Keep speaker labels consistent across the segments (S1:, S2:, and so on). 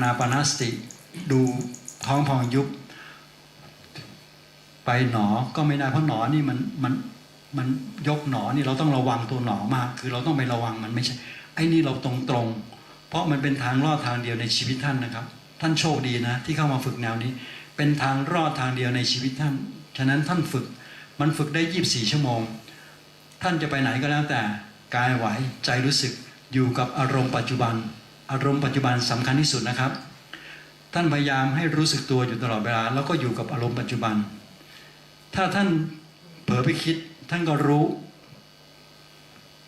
S1: านาปาสติ ดูท้องพองยุบ ไปหนอก็ไม่ได้เพราะหนอนี่มันมันมันยกหนอนี่เราต้องระวังตัวหนอมาก คือเราต้องไประวังมันไม่ใช่ไอ้นี่เราตรงตรงเพราะมันเป็นทางรอดทางเดียวในชีวิตท่านนะครับ ท่านโชคดีนะ ที่เข้ามาฝึกแนวนี้ เป็นทางรอดทางเดียวในชีวิตท่าน ฉะนั้นท่านฝึกมันฝึกได้24ชั่วโมง ท่านจะไปไหนก็แล้วแต่กายไหวใจรู้สึกอยู่กับอารมณ์ปัจจุบัน อารมณ์ปัจจุบันสำคัญที่สุดนะครับ ท่านพยายามให้รู้สึกตัวอยู่ตลอดเวลา แล้วก็อยู่กับอารมณ์ปัจจุบัน ถ้าท่านเผลอไปคิดท่านก็รู้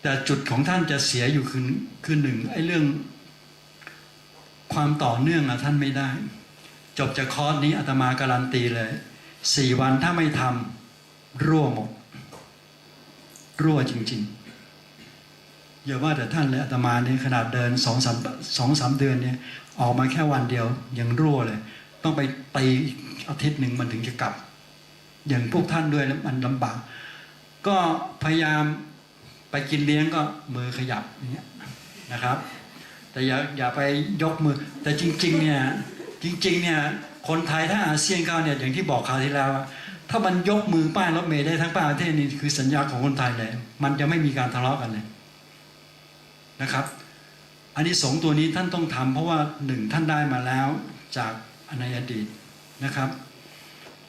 S1: แต่จุดของท่านจะเสียอยู่คือคือหนึ่งไอ้เรื่องความต่อเนื่องอะท่านไม่ได้ จบจากคอร์สนี้อาตมาการันตีเลยสี่วันถ้าไม่ทำรั่วหมดรั่วจริง ๆ อย่าว่าแต่ท่านเลยอาตมาเนี่ยขนาดเดินสองสามสองสามเดือนเนี่ยออกมาแค่วันเดียวยังรั่วเลย ต้องไปตีอาทิตย์หนึ่งมันถึงจะกลับ อย่างพวกท่านด้วยแล้วมันลำบาก ก็พยายามไปกินเลี้ยงก็มือขยับอย่างเงี้ยนะครับ แต่อย่าอย่าไปยกมือ แต่จริง ๆ เนี่ยจริง ๆ เนี่ยคนไทยถ้าอาเซียนเขาเนี่ยอย่างที่บอกคราวที่แล้ว ถ้ามันยกมือป้ายรถเมล์ได้ทั้งป้ายประเทศนี่คือสัญญาของคนไทยเลย มันจะไม่มีการทะเลาะกันเลย นะครับอันนี้สงตัวนี้ท่านต้องทำเพราะว่าหนึ่งท่านได้มาแล้วจากในอดีตนะครับ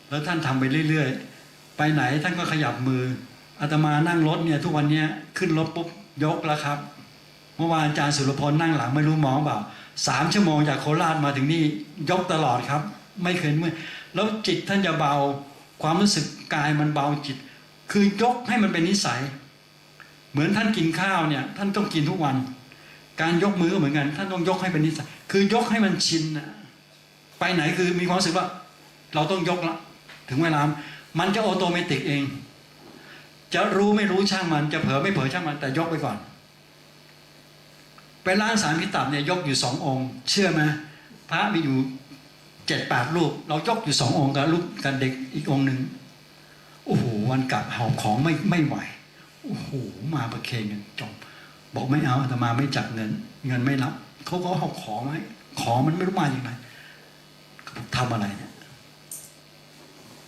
S1: แล้วท่านทำไปเรื่อยๆ ไปไหนท่านก็ขยับมืออาตมานั่งรถเนี่ยทุกวันเนี้ยขึ้นรถปุ๊บยกแล้วครับ เมื่อวานอาจารย์สุรพลนั่งหลังไม่รู้มองเปล่าสามชั่วโมงจากโคราชมาถึงนี่ยกตลอดครับ ไม่เคยเมื่อแล้วจิตท่านจะเบาความรู้สึกกายมันเบาจิต คือยกให้มันเป็นนิสัย เหมือนท่านกินข้าวเนี่ยท่านต้องกินทุกวัน การยกมือก็เหมือนกัน ท่านต้องยกให้เป็นนิสัยคือยกให้มันชินนะไปไหนคือมีความรู้สึกว่า เราต้องยกละถึงเวลา มันจะออโตเมติกเอง จะรู้ไม่รู้ช่างมัน จะเผลอไม่เผลอช่างมันแต่ยกไปก่อน ไปล้างสารพิษตับเนี่ยยกอยู่สององค์ เชื่อไหมพระมีอยู่เจ็ดแปดรูป เรายกอยู่สององค์กับลูกกับเด็กอีกองค์หนึ่งโอ้โหวันกลับหอบของไม่ไม่ไหว โอ้โหมาประเคนกันจบบอกไม่เอาอาตมาไม่จับเงิน เงินไม่รับเขาก็หอบของให้ของมันไม่รู้มาอย่างไรทำอะไรเนี่ย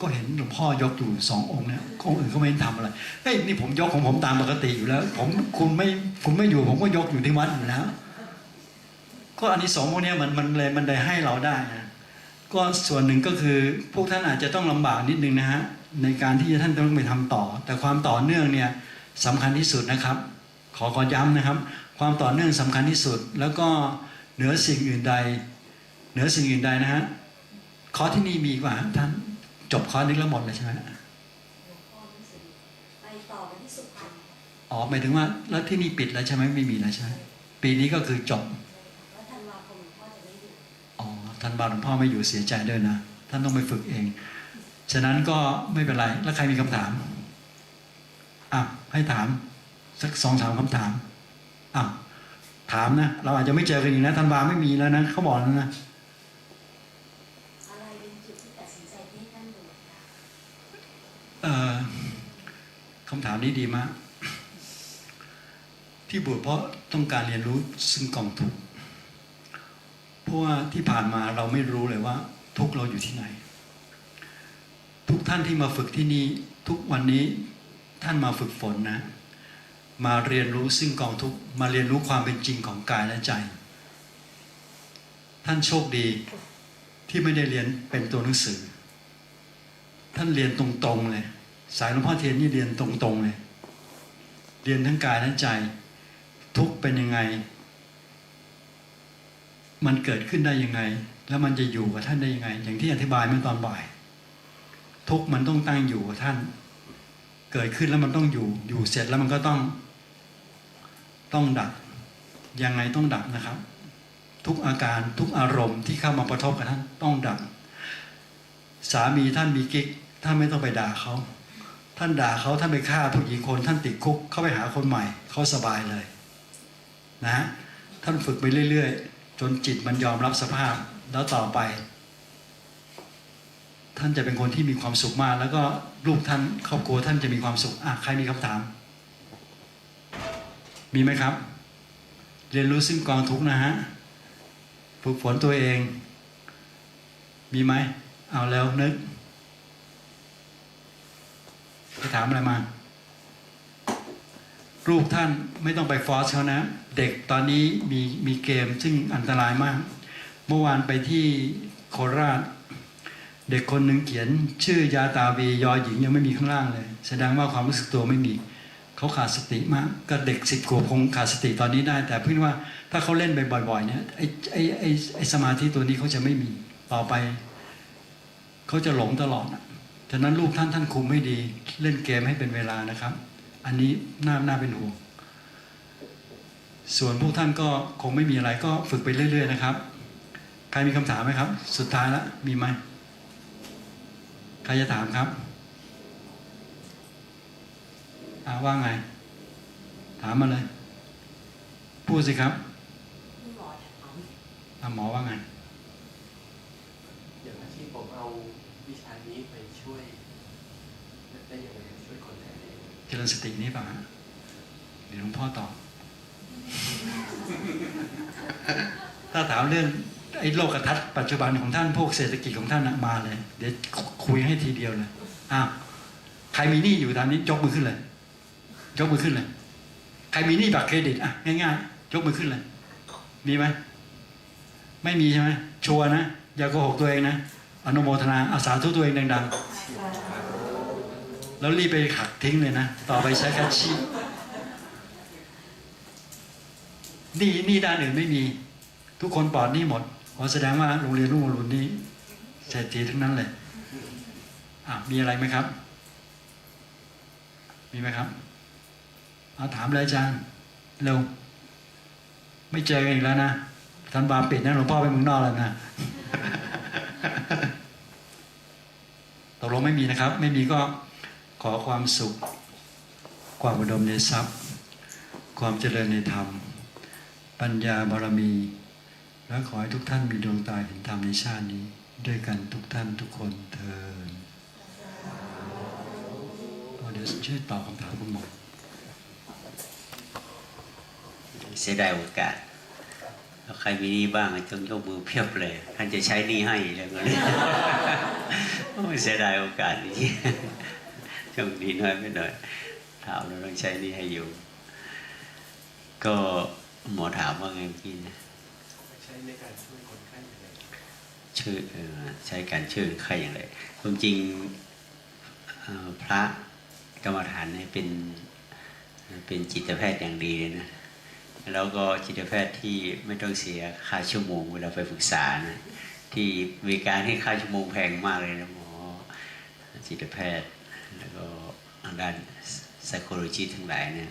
S1: ก็เห็นหลวงพ่อยกอยู่สององค์เนี่ยองค์อื่นเขาไม่ทำอะไรเฮ้ยนี่ผมยกของผมตามปกติอยู่แล้ว ผมคุณไม่คุณไม่อยู่ ผมก็ยกอยู่ที่วัดอยู่แล้ว ก็อันนี้สองพวกเนี้ยมันมันเลยมันได้ให้เราได้นะก็ส่วนหนึ่งก็คือพวกท่านอาจจะต้องลำบากนิดนึงนะฮะในการที่จะท่านต้องไปทำต่อ แต่ความต่อเนื่องเนี่ย สำคัญที่สุดนะครับ ขอขอย้ำนะครับ ความต่อเนื่องสำคัญที่สุด แล้วก็เหนือสิ่งอื่นใด เหนือสิ่งอื่นใดนะฮะคอร์สที่นี่มีกว่าท่านจบคอร์สนี้แล้วหมดเลยใช่ไหม
S2: หลวงพ่อรู้สึกไปต่อกันที่สุพรรณ
S1: อ๋อหมายถึงว่าแล้วที่นี่ปิดแล้วใช่ไหมไม่มีแล้วใช่ไหมปีนี้ก็คือจบ
S2: แล้วธันวาคมหลวงพ่อจะไม่อยู่
S1: อ๋อท่านบาหลวงพ่อไม่อยู่เสียใจด้วยนะท่านต้องไปฝึกเอง ฉะนั้นก็ไม่เป็นไร แล้วใครมีคำถามอะ ให้ถาม สักสองสามคำถามอะถามนะ เราอาจจะไม่เจอกันอีกนะธันวาไม่มีแล้วนะเขาบอกแล้วนะ
S2: อะไรเป็นจุดที่ตัดสินใจที่ท่านบวชคะ
S1: เอ่อคำถามนี้ดีมาก ที่บวชเพราะต้องการเรียนรู้ซึ่งกองทุกข์เพราะว่าที่ผ่านมาเราไม่รู้เลยว่า ทุกข์เราอยู่ที่ไหน ทุกท่านที่มาฝึกที่นี่ทุกวันนี้ ท่านมาฝึกฝนนะ มาเรียนรู้ซึ่งกองทุกมาเรียนรู้ความเป็นจริงของกายและใจ ท่านโชคดีที่ไม่ได้เรียนเป็นตัวหนังสือ ท่านเรียนตรงๆเลย สายหลวงพ่อเทียนนี่เรียนตรงๆเลย เรียนทั้งกายทั้งใจ ทุกเป็นยังไง มันเกิดขึ้นได้ยังไง แล้วมันจะอยู่กับท่านได้ยังไง อย่างที่อธิบายเมื่อตอนบ่าย ทุกมันต้องตั้งอยู่กับท่าน เกิดขึ้นแล้วมันต้องอยู่อยู่เสร็จแล้วมันก็ต้อง ต้องดับยังไงต้องดับนะครับ ทุกอาการทุกอารมณ์ที่เข้ามาประทบกับท่านต้องดับ สามีท่านมีกิ๊กท่านไม่ต้องไปด่าเขาท่านด่าเขาท่านไปฆ่าผู้หญิงคน ท่านติดคุกเข้าไปหาคนใหม่เขาสบายเลย นะ ท่านฝึกไปเรื่อย ๆ จนจิตมันยอมรับสภาพแล้วต่อไป ท่านจะเป็นคนที่มีความสุขมาก แล้วก็ลูกท่านครอบครัวท่านจะมีความสุขอะใครมีคำถาม มีไหมครับ เรียนรู้ซึ่งกองทุกนะฮะฝึกฝนตัวเอง มีไหมเอาแล้วนึกจะถามอะไรมารูปท่านไม่ต้องไปฟอร์สเขานะ เด็กตอนนี้มีมีเกมซึ่งอันตรายมาก เมื่อวานไปที่โคราช เด็กคนหนึ่งเขียน ชื่อยาตาวียอหญิงยังไม่มีข้างล่างเลย แสดงว่าความรู้สึกตัวไม่มีเขาขาดสติมากก็เด็กสิบขวบคงขาดสติตอนนี้ได้ แต่เพื่อนว่าถ้าเขาเล่นไปบ่อยๆเนี่ยไอ้ไอ้ไอ้ไอ้สมาธิตัวนี้เขาจะไม่มีต่อไปเขาจะหลงตลอดอะฉะนั้นลูกท่านท่านคุมไม่ดี เล่นเกมให้เป็นเวลานะครับ อันนี้น่าน่าเป็นห่วงส่วนพวกท่านก็คงไม่มีอะไรก็ฝึกไปเรื่อย ๆ นะครับ ใครมีคำถามไหมครับ สุดท้ายละมีไหม ใครจะถามครับอาว่าไง ถามมาเลย พูดสิครับ
S2: คุณหมอถาม
S1: อาหมอว่าไง
S3: อย่างที่ผมเอาวิชานี้ไปช่วยได้ยังไงช่วยคนไทยได้ยังไง
S1: เจริญสตินี่ป่ะฮะเดี๋ยวหลวงพ่อตอบถ้าถามเรื่อง ไอ้โลกทัศน์ปัจจุบันของท่านพวกเศรษฐกิจของท่านมาเลย เดี๋ยวคุยให้ทีเดียวเลยอ้าวใครมีหนี้อยู่ตอนนี้ยกมือขึ้นเลย ยกมือขึ้นเลย ใครมีหนี้บัตรเครดิตอะง่ายๆ ยกมือขึ้นเลย มีไหมไม่มีใช่ไหมชัวร์นะอย่าโกหกตัวเองนะอนุโมทนาอาสาทุกตัวเองดังๆ แล้วรีบไปหักทิ้งเลยนะ ต่อไปใช้แคชชีนี่นี่ด้านอื่นไม่มี ทุกคนปลอดหนี่หมด ขอแสดงว่าโรงเรียนรุ่งอรุณนี้เศรษฐีทั้งนั้นเลยอะมีอะไรไหมครับ มีไหมครับเอาถามเลยอาจารย์เร็วไม่เจอกันอีกแล้วนะธันวาปิดนะหลวงพ่อไปเมืองนอกแล้วนะตกลงไม่มีนะครับ ไม่มีก็ขอความสุข ความอุดมในทรัพย์ ความเจริญในธรรม ปัญญาบารมี และขอให้ทุกท่านมีดวงตาเห็นธรรมในชาตินี้ ด้วยกันทุกท่านทุกคนเทินเดี๋ยวช่วยตอบคำถามคุณหมอ
S4: เสียดายโอกาสถ้าใครมีนี้บ้างจงยกมือเพียบเลย ท่านจะใช้นี้ให้แล้วก็เลยโอ้ยเสียดายโอกาสนี้โชคดีน้อยไปหน่อยถามเราต้องใช้นี้ให้อยู่ ก็หมอถามว่าไงเมื่อกี้นะ
S3: ใช้ในการช่วยคนไข้ยังไง
S4: ช่วยเอ่อใช้การช่วยใครอย่างไรความจริงพระกรรมฐานเนี่ยเป็นเป็นจิตแพทย์อย่างดีเลยนะแล้วก็จิตแพทย์ที่ไม่ต้องเสียค่าชั่วโมงเวลาไปปรึกษานะที่อเมริการให้ค่าชั่วโมงแพงมากเลยนะหมอจิตแพทย์ แล้วก็ทางด้าน psychology ทั้งหลายเนี่ย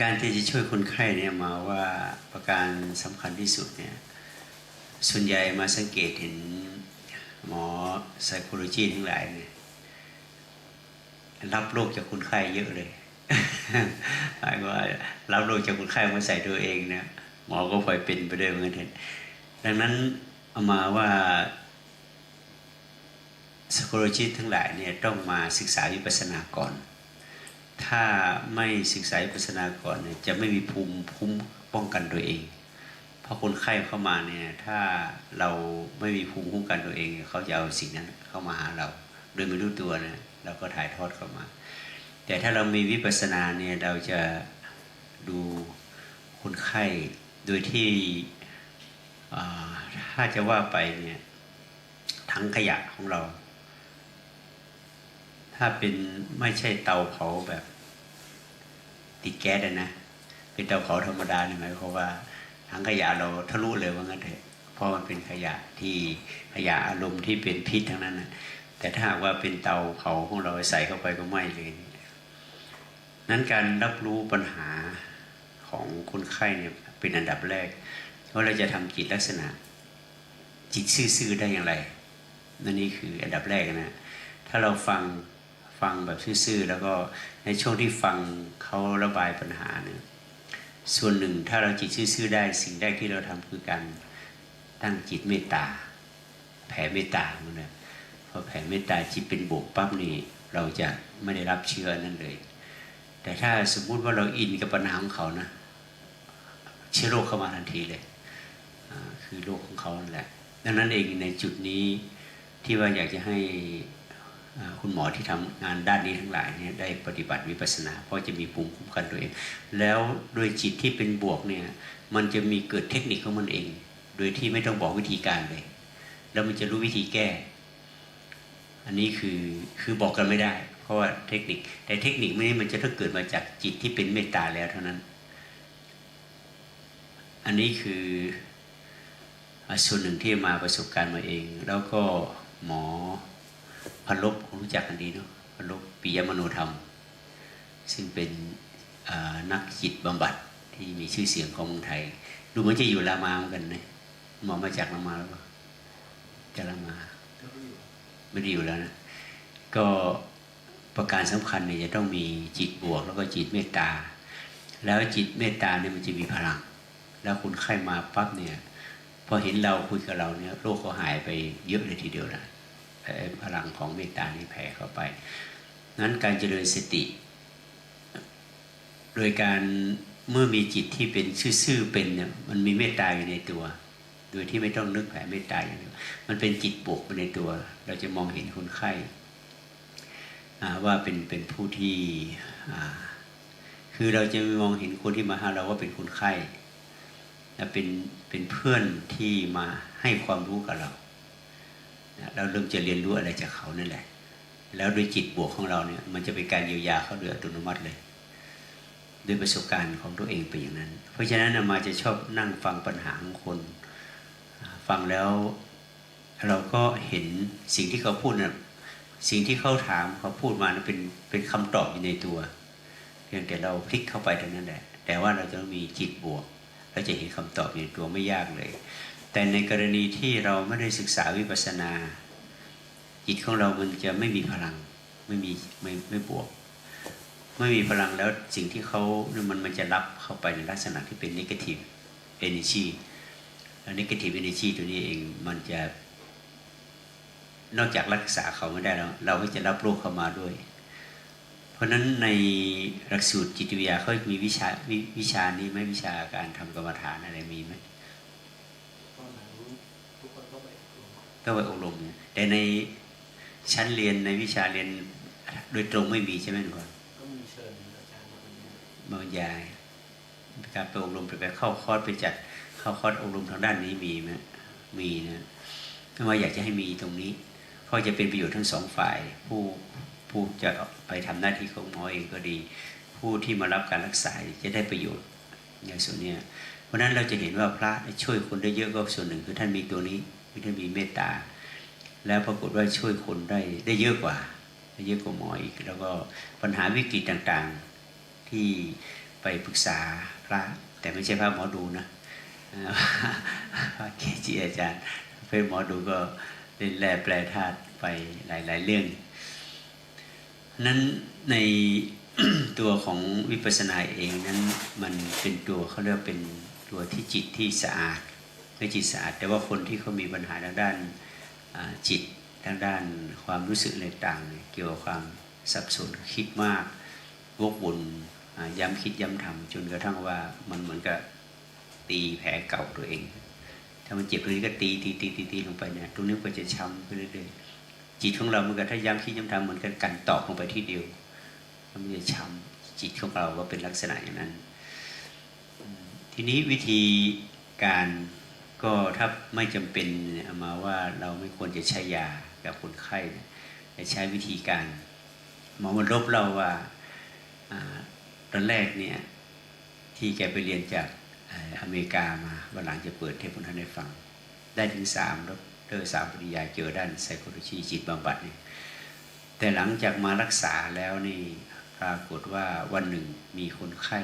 S4: การที่จะช่วยคนไข้เนี่ยมาว่าประการสำคัญที่สุดเนี่ยส่วนใหญ่มาสังเกตเห็นหมอ psychology ทั้งหลายเนี่ยรับโรคจากคนไข้เยอะเลยหมายว่ารับโรคจากคนไข้มาใส่ตัวเองเนี่ยหมอก็ปล่อยเป็นไปด้วยเหมือนกันดังนั้นเอามาว่า psychology ทั้งหลายเนี่ยต้องมาศึกษาวิปัสสนาก่อน ถ้าไม่ศึกษาวิปัสสนาก่อนเนี่ยจะไม่มีภูมิคุ้มป้องกันตัวเองเพราะคนไข้เข้ามาเนี่ยถ้าเราไม่มีภูมิคุ้มกันตัวเองเขาจะเอาสิ่งนั้นเข้ามาหาเรา โดยไม่รู้ตัวนะเราก็ถ่ายทอดเข้ามา แต่ถ้าเรามีวิปัสสนาเนี่ยเราจะดูคนไข้โดยที่ถ้าจะว่าไปเนี่ยทั้งขยะของเรา ถ้าเป็นไม่ใช่เตาเผาแบบ ติดแก๊สนะเป็นเตาเผาธรรมดาเนี่ยหมายความว่าทั้งขยะเราทะลุเลยว่างั้นเถอะเพราะมันเป็นขยะที่ขยะอารมณ์ที่เป็นพิษทั้งนั้นนะแต่ถ้าหากว่าเป็นเตาเผาของเราใส่เข้าไปก็ไหม้เลยนั้นการรับรู้ปัญหาของคนไข้เนี่ยเป็นอันดับแรกว่าเราจะทำจิตลักษณะ จิตซื่อๆได้อย่างไรนั่นนี่คืออันดับแรกนะ ถ้าเราฟัง ฟังแบบซื่อๆแล้วก็ในช่วงที่ฟังเขาระบายปัญหาเนี่ยส่วนหนึ่งถ้าเราจิตซื่อๆได้สิ่งแรกที่เราทำคือการตั้งจิตเมตตา แผ่เมตตามันนะพอแผ่เมตตาจิตเป็นบวกปั๊บนี่เราจะไม่ได้รับเชื้อนั้นเลย แต่ถ้าสมมุติว่าเราอินกับปัญหาของเขานะ เชื้อโรคเข้ามาทันทีเลยคือโลกของเขานั่นแหละดังนั้นเองในจุดนี้ที่ว่าอยากจะให้ คุณหมอที่ทำงานด้านนี้ทั้งหลายเนี่ยได้ปฏิบัติวิปัสสนา เพราะจะมีภูมิคุ้มกันตัวเอง แล้วโดยจิตที่เป็นบวกเนี่ยมันจะมีเกิดเทคนิคของมันเอง โดยที่ไม่ต้องบอกวิธีการเลย แล้วมันจะรู้วิธีแก้ อันนี้คือคือบอกกันไม่ได้ เพราะว่าเทคนิค แต่เทคนิคนี้มันจะต้องเกิดมาจากจิตที่เป็นเมตตาแล้วเท่านั้น อันนี้คืออะส่วนหนึ่งที่มาประสบการณ์มาเอง แล้วก็หมอ พันลบรู้จักกันดีเนาะพันลบปิยมโนธรรม ซึ่งเป็นนักจิตบำบัดที่มีชื่อเสียงของเมืองไทย ดูเหมือนจะอยู่รามาเหมือนกันนะหมอมาจากรามาหรือเปล่าจะรามา
S3: ไม่
S4: ได้อยู่แล้วนะก็ประการสำคัญเนี่ยจะต้องมีจิตบวก แล้วก็จิตเมตตา แล้วจิตเมตตาเนี่ยมันจะมีพลัง แล้วคุณไข้มาปั๊บเนี่ยพอเห็นเราคุยกับเราเนี่ยโรคเขาหายไปเยอะเลยทีเดียวนะ พลังของเมตตานี่แผ่เข้าไปงั้นการเจริญสติ โดยการเมื่อมีจิตที่เป็นซื่อๆเป็นเนี่ยมันมีเมตตาอยู่ในตัว โดยที่ไม่ต้องนึกแผ่เมตตาอย่างเดียวมันเป็นจิตบวกไปในตัว เราจะมองเห็นคนไข้ว่าเป็นเป็นผู้ที่คือเราจะมองเห็นคนที่มาหาเราว่าเป็นคนไข้และเป็นเป็นเพื่อนที่มาให้ความรู้กับเรา เราเริ่มจะเรียนรู้อะไรจากเขานั่นแหละ แล้วโดยจิตบวกของเราเนี่ย มันจะเป็นการเยียวยาเขาโดยอัตโนมัติเลยด้วยประสบการณ์ของตัวเองเป็นอย่างนั้น เพราะฉะนั้นอามาจะชอบนั่งฟังปัญหาของคน ฟังแล้วเราก็เห็นสิ่งที่เขาพูดนะสิ่งที่เขาถามเขาพูดมานะเป็นเป็นคำตอบอยู่ในตัวเพียงแต่เราพลิกเข้าไปเท่านั้นแหละแต่ว่าเราจะต้องมีจิตบวก เราจะเห็นคำตอบในตัวไม่ยากเลย แต่ในกรณีที่เราไม่ได้ศึกษาวิปัสนา จิตของเรามันจะไม่มีพลัง ไม่มีไม่ไม่บวก ไม่มีพลังแล้วสิ่งที่เขามันมันจะรับเข้าไปในลักษณะที่เป็น negative energy แล้ว negative energy ตัวนี้เองมันจะ นอกจากรักษาเขาไม่ได้แล้วเราก็จะรับโรคเข้ามาด้วย เพราะฉะนั้นในหลักสูตรจิตวิทยาเขามีวิชาวิวิชานี้ไหมวิชาการทำกรรมฐานอะไรมีไหม
S3: ก็หลังทุกคนต้องไป อบรม
S4: ต้องไปอบรมเนี่ยแต่ในชั้นเรียนในวิชาเรียนโดยตรงไม่มีใช่ไหมทุกคน
S3: ก็มีเชิญอาจารย์มาบรรยาย
S4: มาบรรยายการไปอบรมไปไปเข้าคอร์สไปจัดเข้าคอร์สอบรมทางด้านนี้มีไหมมีนะถ้าว่าอยากจะให้มีตรงนี้ เพราะจะเป็นประโยชน์ทั้งสองฝ่าย ผู้ผู้จะไปทำหน้าที่ของหมอเองก็ดี ผู้ที่มารับการรักษาจะได้ประโยชน์อย่างส่วนเนี้ยเพราะฉะนั้นเราจะเห็นว่าพระช่วยคนได้เยอะก็ส่วนหนึ่งคือท่านมีตัวนี้ คือท่ามีเมตตา แล้วปรากฏว่าช่วยคนได้ได้เยอะกว่าได้เยอะกว่าหมออีก แล้วก็ปัญหาวิกฤตต่างๆที่ไปปรึกษาพระ แต่ไม่ใช่พระหมอดูนะเอ่อพระเกจิอาจารย์เป็นหมอดูก็เล่นแร่แปลธาตุไปหลาย ๆ เรื่อง นั้นในตัวของวิปัสสนาเองนั้นมันเป็นตัวเขาเรียกว่าเป็นตัวที่จิตที่สะอาด ไม่จิตสะอาดแต่ว่าคนที่เขามีปัญหาทางด้านจิตทางด้านความรู้สึกอะไรต่างเกี่ยวกับความสับสนคิดมากวกวนอ่าย้ำคิดย้ำทำจนกระทั่งว่ามันเหมือนกับตีแผลเก่าตัวเอง ถ้ามันเจ็บตรงนี้ก็ตีตีตีตีตีลงไปเนี่ยตรงนี้ก็จะช้ำไปเรื่อยๆจิตของเราเหมือนกับถ้าย้ำคิดย้ำทำเหมือนกันกันตอกลงไปที่เดียวมันจะช้ำจิตของเราก็เป็นลักษณะอย่างนั้น ทีนี้วิธีการ ก็ถ้าไม่จำเป็นมาว่าเราไม่ควรจะใช้ยากับคนไข้เนี่ยแต่ใช้วิธีการ หมอมันลบเราว่าตอนแรกเนี่ยที่แกไปเรียนจากอเมริกามาวันหลังจะเปิดเทปให้ท่านได้ฟัง ได้ถึงสามดรสามปริญญาเกี่ยวด้านไซโคโลจีจิตบำบัดเนี่ยแต่หลังจากมารักษาแล้วนี่ปรากฏว่าวันหนึ่งมีคนไข้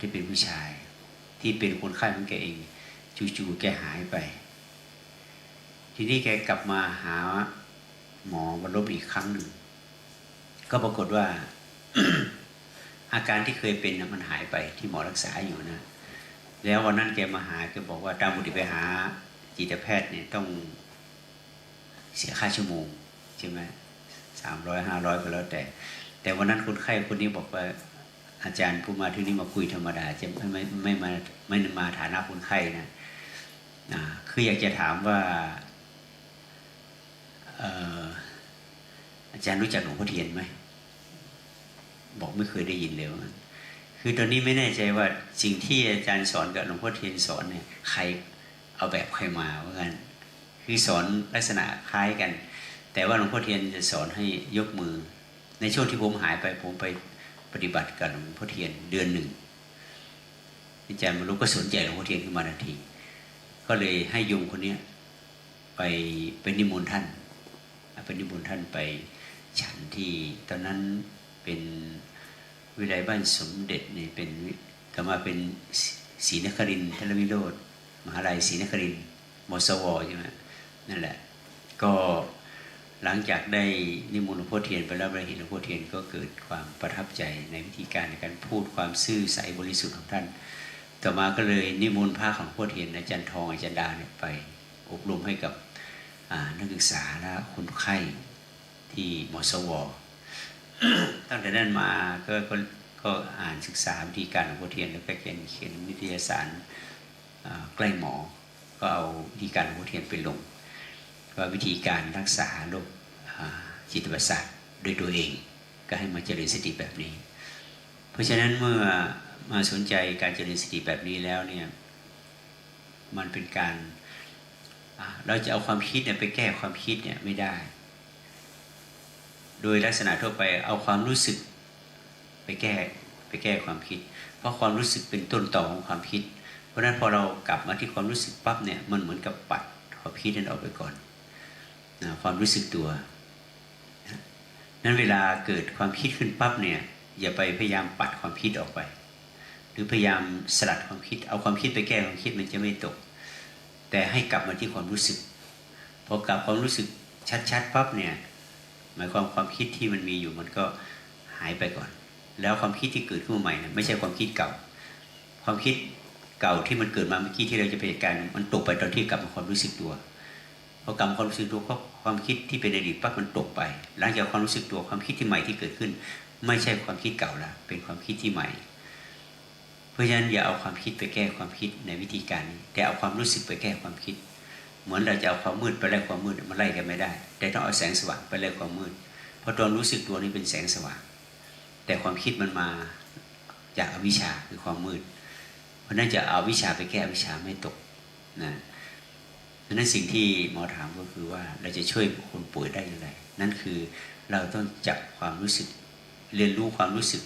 S4: ที่เป็นผู้ชาย ที่เป็นคนไข้ของแกเอง จู่ๆแกหายไป ทีนี้แกกลับมาหาหมอวันลบอีกครั้งหนึ่ง ก็ปรากฏว่า อาการที่เคยเป็นนะมันหายไปที่หมอรักษาอยู่นะ แล้ววันนั้นแกมาหาแกบอกว่าตามปกติไปหาจิตแพทย์เนี่ยต้องเสียค่าชั่วโมงใช่ไหมสามร้อยห้าร้อยก็แล้วแต่ แต่วันนั้นคนไข้คนนี้บอกว่าอาจารย์ผู้มาที่นี่มาคุยธรรมดา จะไม่ไม่ไม่มาไม่มาฐานะคนไข้นะ คืออยากจะถามว่าอาจารย์รู้จักหลวงพ่อเทียนไหม บอกไม่เคยได้ยินเลยว่าคือตอนนี้ไม่แน่ใจว่าสิ่งที่อาจารย์สอนกับหลวงพ่อเทียนสอนเนี่ยใครเอาแบบใครมาว่างั้นคือสอนลักษณะคล้ายกัน แต่ว่าหลวงพ่อเทียนจะสอนให้ยกมือ ในช่วงที่ผมหายไปผมไปปฏิบัติกับหลวงพ่อเทียนเดือนหนึ่งอาจารย์มรู้ก็สนใจหลวงพ่อเทียนขึ้นมาทันที ก็เลยให้โยมคนนี้ไปไปนิมนต์ท่านไปนิมนต์ท่านไปฉันที่ ตอนนั้นเป็นวิไลบ้านสมเด็จเนี่เป็นก็มาเป็นศรีนครินทร์ทรวิโรธมหาลัยศรีนครินทร์มสวใช่ไหมนั่นแหละ ก็หลังจากได้นิมนต์หลวงพ่อเทียนไปแล้วได้เห็นหลวงพ่อเทียนก็เกิดความประทับใจในวิธีการในการพูดความซื่อใสบริสุทธิ์ของท่าน ต่อมาก็เลยนิมนต์พระของพ่อเทียนอาจารย์ทองอาจารย์ดาเนี่ยไป อบรมให้กับนักศึกษาและคนไข้ที่มสวตั้งแต่นั้นมาก็ก็ก็อ่านศึกษาวิธีการของพ่อเทียนแล้วก็เขียนเขียนวิทยาสารใกล้หมอ ก็เอาวิธีการของพ่อเทียนไปลงว่าวิธีการรักษาโรคจิตประสาทด้วยตัวเอง ก็ให้มาเจริญสติแบบนี้ เพราะฉะนั้นเมื่อ มาสนใจการเจริญสติแบบนี้แล้วเนี่ย มันเป็นการเราจะเอาความคิดเนี่ยไปแก้ความคิดเนี่ยไม่ได้ โดยลักษณะทั่วไปเอาความรู้สึกไปแก้ไปแก้ความคิด เพราะความรู้สึกเป็นต้นต่อของความคิด เพราะนั้นพอเรากลับมาที่ความรู้สึกปั๊บเนี่ยมันเหมือนกับปัดความคิดนั้นออกไปก่อนนะความรู้สึกตัวนั้นเวลาเกิดความคิดขึ้นปั๊บเนี่ยอย่าไปพยายามปัดความคิดออกไป หรือพยายามสลัดความคิด เอาความคิดไปแก้ความคิดมันจะไม่ตก แต่ให้กลับมาที่ความรู้สึกพอกลับความรู้สึกชัดๆปั๊บเนี่ยหมายความความคิดที่มันมีอยู่มันก็หายไปก่อน แล้วความคิดที่เกิดขึ้นมาใหม่เนี่ยไม่ใช่ความคิดเก่า ความคิดเก่าที่มันเกิดมาเมื่อกี้ที่เราจะไปจัดการมันตกไปตอนที่กลับมาความรู้สึกตัวพอกลับมาความรู้สึกตัวก็ความคิดที่เป็นอดีตปั๊บมันตกไป หลังจากความรู้สึกตัวความคิดที่ใหม่ที่เกิดขึ้น ไม่ใช่ความคิดเก่าละเป็นความคิดที่ใหม่ เพราะฉะนั้นอย่าเอาความคิดไปแก้ความคิดในวิธีการนี้แต่เอาความรู้สึกไปแก้ความคิด เหมือนเราจะเอาความมืดไปไล่ความมืดมันไล่กันไม่ได้ แต่ต้องเอาแสงสว่างไปไล่ความมืด เพราะตอนรู้สึกตัวนี้เป็นแสงสว่าง แต่ความคิดมันมาจากอวิชชาคือความมืด เพราะนั้นจะเอาวิชาไปแก้อวิชาไม่ตกนะดังนั้นสิ่งที่หมอถามก็คือว่าเราจะช่วยคนป่วยได้อย่างไร นั่นคือเราต้องจับความรู้สึก เรียนรู้ความรู้สึก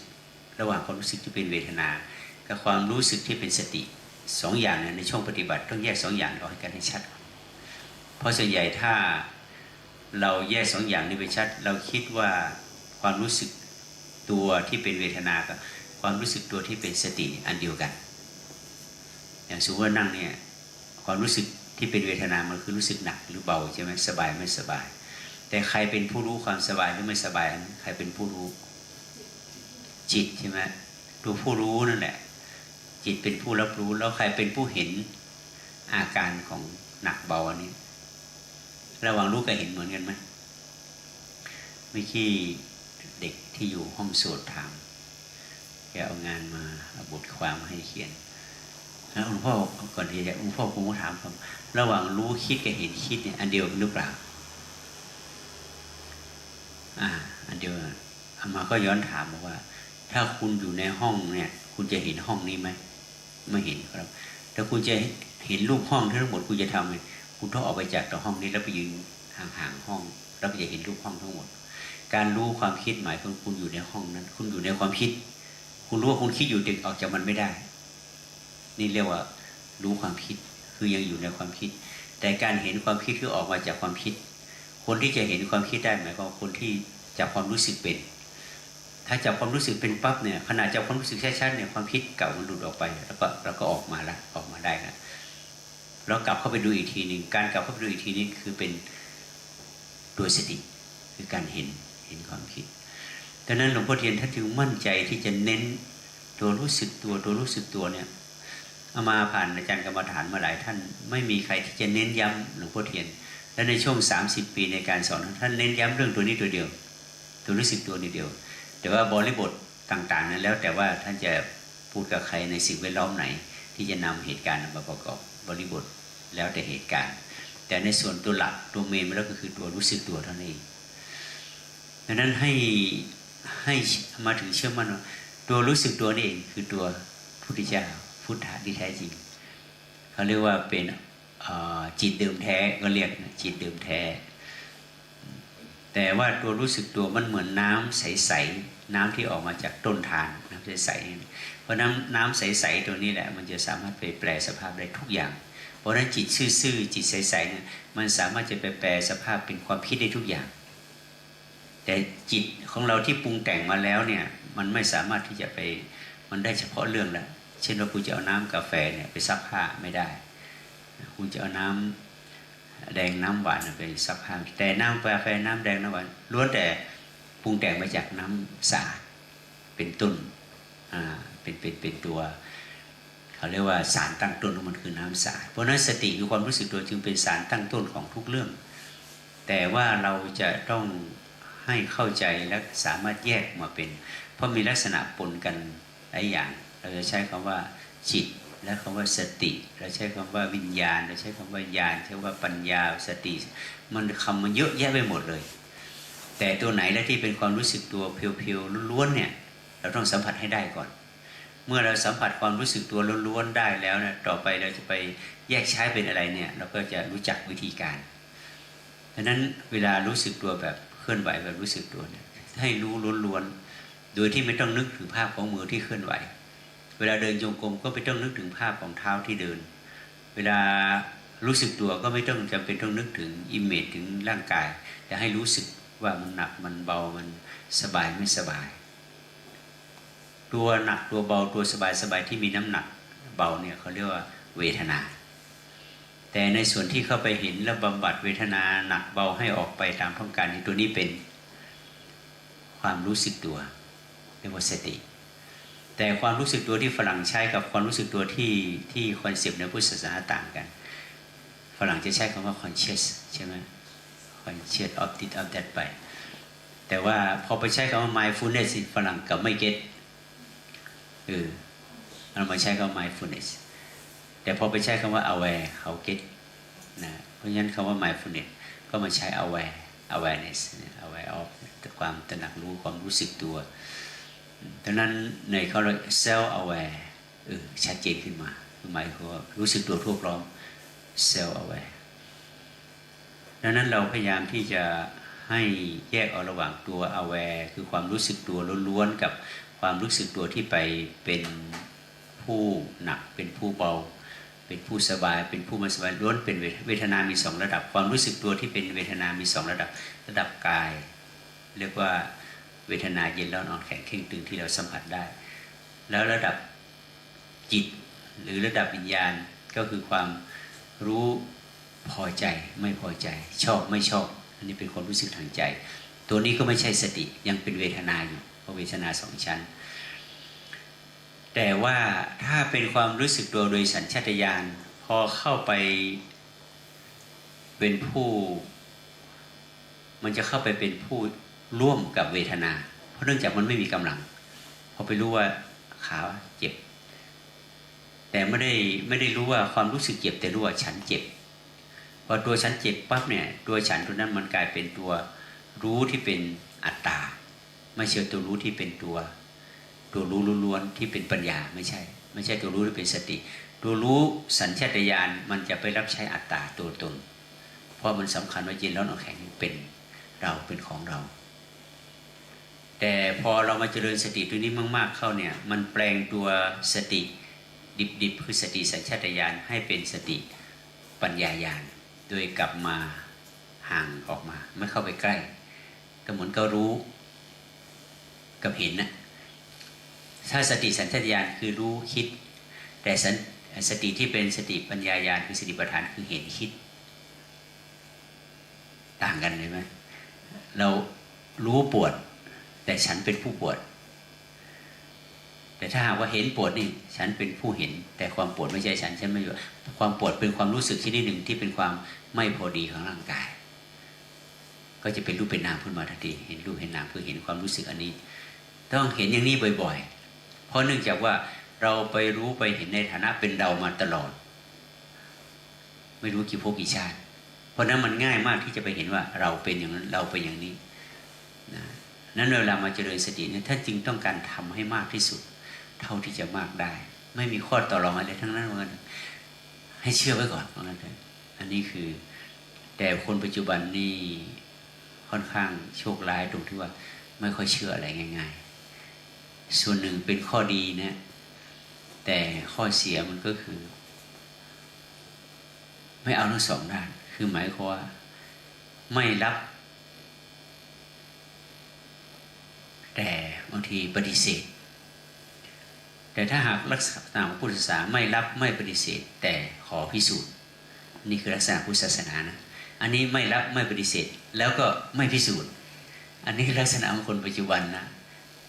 S4: ระหว่างความรู้สึกที่เป็นเวทนา กับความรู้สึกที่เป็นสติสองอย่างเนี่ยในช่วงปฏิบัติต้องแยกสองอย่างออกให้กันให้ชัด เพราะส่วนใหญ่ถ้าเราแยกสองอย่างนี้ไปชัด เราคิดว่าความรู้สึกตัวที่เป็นเวทนากับความรู้สึกตัวที่เป็นสติอันเดียวกัน อย่างสมมติว่านั่งเนี่ยความรู้สึกที่เป็นเวทนามันคือรู้สึกหนักหรือเบาใช่ไหมสบายไม่สบาย แต่ใครเป็นผู้รู้ความสบายหรือไม่สบายนั้นใครเป็นผู้รู้จิตใช่ไหมตัวผู้รู้นั่นแหละ จิตเป็นผู้รับรู้แล้วใครเป็นผู้เห็นอาการของหนักเบาอันนี้ ระหว่างรู้กับเห็นเหมือนกันไหมเมื่อกี้เด็กที่อยู่ห้องสวดถามแกเอางานมาเอาบทความมาให้เขียนแล้วหลวงพ่อก่อนที่จะหลวงพ่อคงก็ถามผมระหว่างรู้คิดกับเห็นคิดเนี่ยอันเดียวกันหรือเปล่า อ่า อันเดียวอามาก็ย้อนถามบอกว่า ถ้าคุณอยู่ในห้องเนี่ย คุณจะเห็นห้องนี้ไหม ไม่เห็นครับ ถ้าคุณจะเห็นรูปห้องทั้งหมดคุณจะทำไงคุณต้องออกไปจากตัวห้องนี้แล้วไปยืนห่างๆห้อง แล้วก็จะเห็นรูปห้องทั้งหมด การรู้ความคิดหมายของคุณอยู่ในห้องนั้น คุณอยู่ในความคิด คุณรู้ว่าคุณคิดอยู่เด็กออกจากมันไม่ได้ นี่เรียกว่ารู้ความคิดคือยังอยู่ในความคิด แต่การเห็นความคิดคือออกมาจากความคิด คนที่จะเห็นความคิดได้หมายความว่าคนที่จับความรู้สึกเป็น ถ้าจับความรู้สึกเป็นปั๊บเนี่ยขณะจับความรู้สึกชัดๆเนี่ยความคิดเก่ามันหลุดออกไป แล้วก็เราก็ออกมาละออกมาได้ละแล้วกลับเข้าไปดูอีกทีหนึ่งการกลับเข้าไปดูอีกทีนี้คือเป็นตัวสติคือการเห็นเห็นความคิดดังนั้นหลวงพ่อเทียนท่านจึงมั่นใจที่จะเน้นตัวรู้สึกตัวตัวรู้สึกตัวเนี่ยเอามาผ่านอาจารย์กรรมฐานมาหลายท่าน ไม่มีใครที่จะเน้นย้ำหลวงพ่อเทียน และในช่วง 30 ปีในการสอนท่านเน้นย้ำเรื่องตัวนี้ตัวเดียว ตัวรู้สึกตัวนี้เดียว แต่ว่าบริบทต่างๆนั้นแล้วแต่ว่าท่านจะพูดกับใครในสิ่งแวดล้อมไหน ที่จะนำเหตุการณ์มาประกอบบริบทแล้วแต่เหตุการณ์ แต่ในส่วนตัวหลักตัวเมนมันแล้วก็คือตัวรู้สึกตัวเท่านั้นเองดังนั้นให้ให้มาถึงเชื่อมั่นว่าตัวรู้สึกตัวนี่เองคือตัวพุทธเจ้าพุทธะที่แท้จริงเขาเรียกว่าเป็นจิตเดิมแท้ก็เรียกจิตเดิมแท้ แต่ว่าตัวรู้สึกตัวมันเหมือนน้ำใสๆน้ำที่ออกมาจากต้นทานน้ำใสๆเพราะน้ำน้ำใสๆตัวนี้แหละ มันจะสามารถไปแปลสภาพได้ทุกอย่าง เพราะฉะนั้นจิตซื่อๆจิตใสๆเนี่ยมันสามารถจะไปแปลสภาพเป็นความคิดได้ทุกอย่าง แต่จิตของเราที่ปรุงแต่งมาแล้วเนี่ยมันไม่สามารถที่จะไปมันได้เฉพาะเรื่องแหละเช่นว่าคุณจะเอาน้ำกาแฟเนี่ยไปซักผ้าไม่ได้ คุณจะเอาน้ำ แดงน้ำหวานไปซักผ้าแต่น้ำกาแฟน้ำแดงน้ำหวานล้วนแต่ปรุงแต่งมาจากน้ำสะอาดเป็นต้นอ่าเป็นเป็นเป็นตัวเขาเรียกว่าสารตั้งต้นของมันคือน้ำสะอาดเพราะนั้นสติคือความรู้สึกตัวจึงเป็นสารตั้งต้นของทุกเรื่อง แต่ว่าเราจะต้องให้เข้าใจและสามารถแยกมาเป็น เพราะมีลักษณะปนกันหลายอย่าง เราจะใช้คำว่าจิต และคำว่าสติ เราใช้คำว่าวิญญาณ เราใช้คำว่าญาณใช้ว่าปัญญาสติ มันคำมันเยอะแยะไปหมดเลย แต่ตัวไหนแล้วที่เป็นความรู้สึกตัวเพียวๆล้วนๆเนี่ยเราต้องสัมผัสให้ได้ก่อน เมื่อเราสัมผัสความรู้สึกตัวล้วนๆได้แล้วเนี่ยต่อไปเราจะไปแยกใช้เป็นอะไรเนี่ยเราก็จะรู้จักวิธีการดังนั้นเวลารู้สึกตัวแบบเคลื่อนไหวแบบรู้สึกตัวเนี่ยให้รู้ล้วนๆโดยที่ไม่ต้องนึกถึงภาพของมือที่เคลื่อนไหว เวลาเดินจงกรมก็ไม่ต้องนึกถึงภาพของเท้าที่เดิน เวลารู้สึกตัวก็ไม่ต้องจำเป็นต้องนึกถึงอิมเมจถึงร่างกาย แต่ให้รู้สึกว่ามันหนักมันเบามันสบายไม่สบาย ตัวหนักตัวเบาตัวสบายสบายที่มีน้ำหนักเบาเนี่ยเขาเรียกว่าเวทนา แต่ในส่วนที่เข้าไปเห็นและบำบัดเวทนาหนักเบาให้ออกไปตามต้องการที่ตัวนี้เป็นความรู้สึกตัวเรียกว่าสติ แต่ความรู้สึกตัวที่ฝรั่งใช้กับความรู้สึกตัวที่ที่คอนเซปต์ในพุทธศาสนาต่างกัน ฝรั่งจะใช้คำว่า conscious ใช่ไหม conscious of this of that ไป แต่ว่าพอไปใช้คำว่า mindfulness ฝรั่งกับไม่ get เออเรามาใช้คำว่า mindfulness แต่พอไปใช้คำว่า aware เขา get นะเพราะฉะนั้นคำว่า mindfulness ก็มาใช้ aware awareness aware of ความตระหนักรู้ความรู้สึกตัว ดังนั้นในเขาเรียก self aware ชัดเจนขึ้นมาหมายความว่ารู้สึกตัวทั่วพร้อม self aware ดังนั้นเราพยายามที่จะให้แยกออกระหว่างตัว aware คือความรู้สึกตัวล้วนๆกับความรู้สึกตัวที่ไปเป็นผู้หนักเป็นผู้เบา เป็นผู้สบาย เป็นผู้ไม่สบายล้วนเป็นเวทนามีสองระดับ ความรู้สึกตัวที่เป็นเวทนามีสองระดับ ระดับกาย เรียกว่า เวทนาเย็นร้อนอ่อนแข็งเข่งตึงที่เราสัมผัสได้ แล้วระดับจิตหรือระดับวิญญาณก็คือความรู้พอใจไม่พอใจ ชอบไม่ชอบ อันนี้เป็นความรู้สึกทางใจ ตัวนี้ก็ไม่ใช่สติยังเป็นเวทนาอยู่เพราะเวทนาสองชั้น แต่ว่าถ้าเป็นความรู้สึกตัวโดยสัญชาตญาณพอเข้าไปเป็นผู้ มันจะเข้าไปเป็นผู้ ร่วมกับเวทนา เพราะเนื่องจากมันไม่มีกำลังพอไปรู้ว่าขาเจ็บ แต่ไม่ได้ไม่ได้รู้ว่าความรู้สึกเจ็บแต่รู้ว่าฉันเจ็บพอตัวฉันเจ็บปั๊บเนี่ยตัวฉันตัวนั้นมันกลายเป็นตัวรู้ที่เป็นอัตตาไม่ใช่ตัวรู้ที่เป็นตัว ตัวรู้ล้วนๆที่เป็นปัญญาไม่ใช่ ไม่ใช่ตัวรู้ที่เป็นสติ ตัวรู้สัญชาตญาณมันจะไปรับใช้อัตตาตัวตน เพราะมันสำคัญว่าเย็นร้อนอ่อนแข็งเป็นเราเป็นของเรา แต่พอเรามาเจริญสติตัวนี้มากๆเข้าเนี่ยมันแปลงตัวสติดิบๆคือสติสัญชาตญาณให้เป็นสติปัญญาญาณโดยกลับมาห่างออกมา ไม่เข้าไปใกล้ ก็เหมือนก็รู้กับเห็นนะถ้าสติสัญชาตญาณคือรู้คิด แต่สสติที่เป็นสติปัญญาญาณคือสติปัฏฐานคือเห็นคิด ต่างกันเลยไหมเรารู้ปวด แต่ฉันเป็นผู้ปวด แต่ถ้าหากว่าเห็นปวดนี่ฉันเป็นผู้เห็น แต่ความปวดไม่ใช่ฉันฉันไม่อยู่ความปวดเป็นความรู้สึกชนิดหนึ่งที่เป็นความไม่พอดีของร่างกาย ก็จะเป็นรูปเป็นนามขึ้นมาทันทีเห็นรูปเห็นนามคือเห็นความรู้สึกอันนี้ ต้องเห็นอย่างนี้บ่อย ๆ เพราะเนื่องจากว่าเราไปรู้ไปเห็นในฐานะเป็นเรามาตลอด ไม่รู้กี่ภพกี่ชาติ เพราะนั้นมันง่ายมากที่จะไปเห็นว่าเราเป็นอย่างนั้นเราเป็นอย่างนี้ นั้นเวลามาเจริญสติเนี่ยท่านจึงต้องการทำให้มากที่สุด เท่าที่จะมากได้ ไม่มีข้อต่อรองอะไรทั้งนั้นเหมือนกันให้เชื่อไว้ก่อนเหมือนกันเอะอันนี้คือ แต่คนปัจจุบันนี่ค่อนข้างโชคร้ายตรงที่ว่าไม่ค่อยเชื่ออะไรง่าย ๆ ส่วนหนึ่งเป็นข้อดีนะแต่ข้อเสียมันก็คือ ไม่เอาทั้งสองด้าน คือหมายความว่าไม่รับ แต่บางทีปฏิเสธ แต่ถ้าหากลักษณะของพุทธศาสนาไม่รับไม่ปฏิเสธ แต่ขอพิสูจน์ นี่คือลักษณะพุทธศาสนานะอันนี้ไม่รับไม่ปฏิเสธ แล้วก็ไม่พิสูจน์ อันนี้ลักษณะของคนปัจจุบันนะ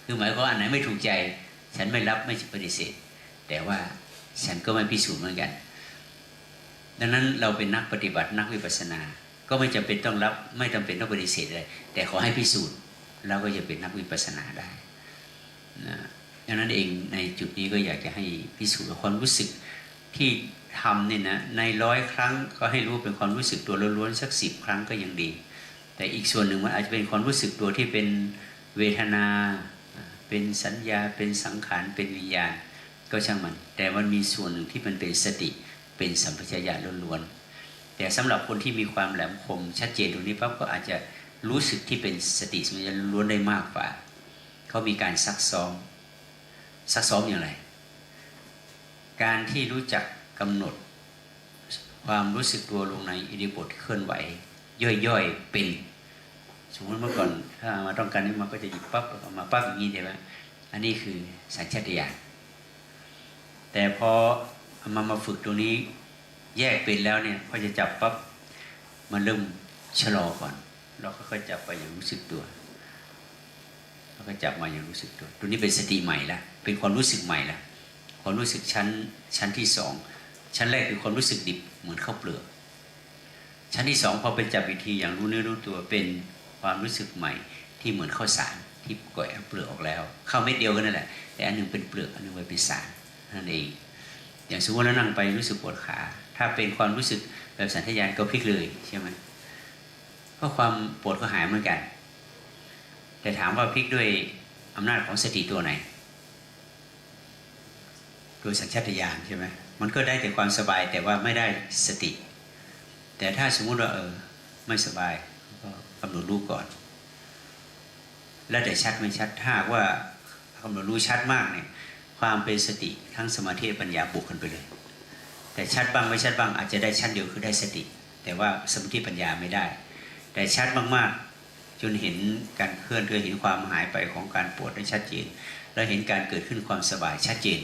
S4: คือหมายความว่าอันไหนไม่ถูกใจ ฉันไม่รับไม่ปฏิเสธ แต่ว่าฉันก็ไม่พิสูจน์เหมือนกัน ดังนั้นเราเป็นนักปฏิบัตินักวิปัสสนา ก็ไม่จำเป็นต้องรับไม่จำเป็นต้องปฏิเสธเลยแต่ขอให้พิสูจน์ เราก็จะเป็นนักวิปัสสนาได้นะดังนั้นเองในจุดนี้ก็อยากจะให้พิสูจน์ความรู้สึกที่ทำเนี่ยนะในร้อยครั้งก็ให้รู้เป็นความรู้สึกตัวล้วนๆสักสิบครั้งก็ยังดี แต่อีกส่วนหนึ่งมันอาจจะเป็นความรู้สึกตัวที่เป็นเวทนา เป็นสัญญา เป็นสังขารเป็นวิญญาณก็ช่างมัน แต่มันมีส่วนหนึ่งที่มันเป็นสติเป็นสัมปชัญญะล้วนๆแต่สำหรับคนที่มีความแหลมคมชัดเจนตรงนี้ปั๊บก็อาจจะ รู้สึกที่เป็นสติสัมปชัญญะล้วนได้มากกว่าเขามีการซักซ้อม ซักซ้อมอย่างไร การที่รู้จักกำหนด ความรู้สึกตัวลงในอิริบถเคลื่อนไหว ย่อยๆเป็น สมมติเมื่อก่อนถ้ามาต้องการนี่มันก็จะหยิบปั๊บแล้วก็มาปั๊บอย่างนี้ใช่ไหมอันนี้คือสัญชาตญาณแต่พอเอามามาฝึกตรงนี้แยกเป็นแล้วเนี่ยพอจะจับปั๊บมันเริ่มชะลอก่อน เราก็ค่อยจับไปอย่างรู้สึกตัวแล้วก็จับมาอย่างรู้สึกตัวตัวนี้เป็นสติใหม่ละเป็นความรู้สึกใหม่ละความรู้สึกชั้นชั้นที่สองชั้นแรกคือความรู้สึกดิบเหมือนข้าวเปลือกชั้นที่สองพอเป็นจับวิธีอย่างรู้เนื้อรู้ตัวเป็นความรู้สึกใหม่ที่เหมือนข้าวสารที่ก่อยเอาเปลือกออกแล้วข้าวเม็ดเดียวกันนั่นแหละแต่อันหนึงเป็นเปลือกอันหนึงไว้เป็นสารนั่นเองอย่างสมมติเรานั่งไปรู้สึกปวดขา ถ้าเป็นความรู้สึกแบบสัญชาตญาณก็พลิกเลยใช่ไหม ก็ความปวดก็หายเหมือนกัน แต่ถามว่าพลิกด้วยอำนาจของสติตัวไหน โดยสัญชาตญาณใช่ไหมมันก็ได้แต่ความสบายแต่ว่าไม่ได้สติ แต่ถ้าสมมุติว่าเออไม่สบายก็กำหนดรู้ก่อน แล้วแต่ชัดไม่ชัดถ้าว่ากำหนดรู้ชัดมากเนี่ยความเป็นสติทั้งสมาธิปัญญาบวกกันไปเลย แต่ชัดบ้างไม่ชัดบ้างอาจจะได้ชัดเดียวคือได้สติ แต่ว่าสมาธิปัญญาไม่ได้ แต่ชัดมากๆ จนเห็นการเคลื่อนคือเห็นความหายไปของการปวดได้ชัดเจน และเห็นการเกิดขึ้นความสบายชัดเจน